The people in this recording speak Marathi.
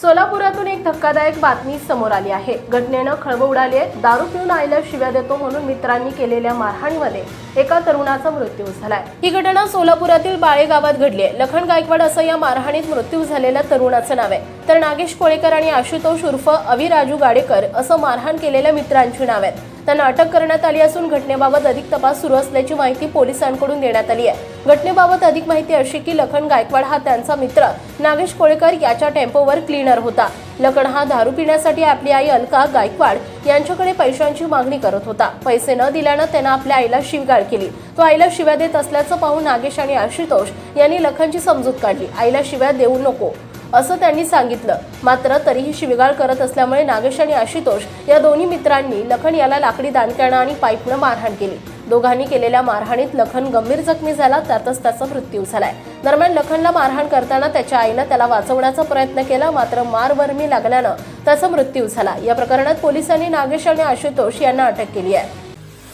सोलापुरातून एक धक्कादायक बातमी समोर आली आहे. घटनेनं खळबळ उडाली आहे. दारू पिऊन आईला शिव्या देतो म्हणून मित्रांनी केलेल्या मारहाणीमध्ये एका तरुणाचा मृत्यू झालाय. ही घटना सोलापुरातील बाळे गावात घडली आहे. लखन गायकवाड असं या मारहाणीत मृत्यू झालेल्या तरुणाचं नाव आहे. तर नागेश कोळेकर आणि आशुतोष उर्फ अविराजू गाडेकर असं मारहाण केलेल्या मित्रांची नाव आहेत. त्यांना अटक करण्यात आली असून घटनेबाबत अधिक तपास सुरू असल्याची माहिती पोलिसांकडून देण्यात आली आहे. घटनेबाबत अधिक माहिती अशी की लखन गायकवाड हा त्यांचा मित्र. नागेश कोळेकर याच्या टेम्पोवर क्लीनर होता. लखन हा दारू पिण्यासाठी आपली आई अलका गायकवाड यांच्याकडे पैशांची मागणी करत होता. पैसे न दिल्यानं त्यानं आपल्या आईला शिवगाळ केली. तो आईला शिव्या देत असल्याचं पाहून नागेश आणि आशुतोष यांनी लखनची समजूत काढली. आईला शिव्या देऊ नको. असं त्यांनी सांगितलं. मात्र तरीही शिवीगाळ करत असल्यामुळे नागेश आणि आशुतोष या दोन्ही मित्रांनी लखन याला लाकडी दांडक्यानं आणि पाईपनं मारहाण केली. दोघांनी केलेल्या मारहाणीत लखन गंभीर जखमी झाला त्यातच त्याचा मृत्यू झालाय. दरम्यान लखनला मारहाण करताना त्याच्या आईनं त्याला वाचवण्याचा प्रयत्न केला मात्र मारवर्मी लागल्यानं त्याचा मृत्यू झाला. या प्रकरणात पोलिसांनी नागेश आणि आशुतोष यांना अटक केली आहे.